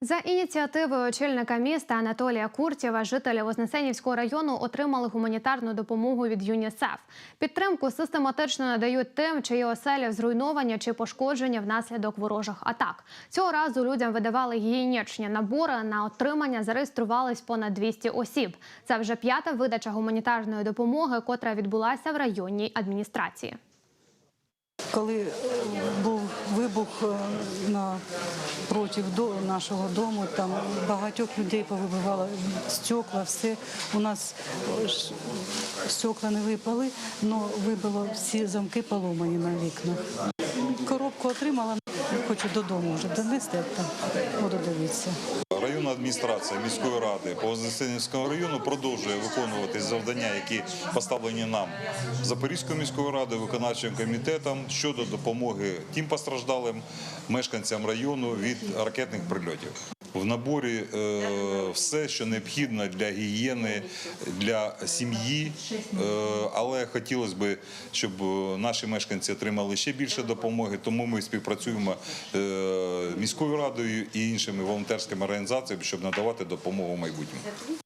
За ініціативою очільника міста Анатолія Куртєва жителі Вознесенівського району отримали гуманітарну допомогу від ЮНІСЕФ. Підтримку систематично надають тим, чиї оселі зруйновані чи пошкоджені внаслідок ворожих атак. Цього разу людям видавали гігієнічні набори. На отримання зареєструвались понад 200 осіб. Це вже п'ята видача гуманітарної допомоги, котра відбулася в районній адміністрації. Коли е, був вибух е, на проти до нашого дому, там багатьох людей повибивало стекла, все. У нас е, стекла не випали, але вибило всі замки поломані на вікнах. Коробку отримала, хочу додому вже донести, там буду дивитися. Районна адміністрація міської ради по Вознесенівському району продовжує виконувати завдання, які поставлені нам Запорізькою міською радою, виконавчим комітетом щодо допомоги тим постраждалим мешканцям району від ракетних прильотів. В наборі е, все, що необхідно для гігієни, для сім'ї, е, але хотілося б, щоб е, наші мешканці отримали ще більше допомоги. Тому ми співпрацюємо е, з міською радою і іншими волонтерськими організаціями, щоб надавати допомогу в майбутньому.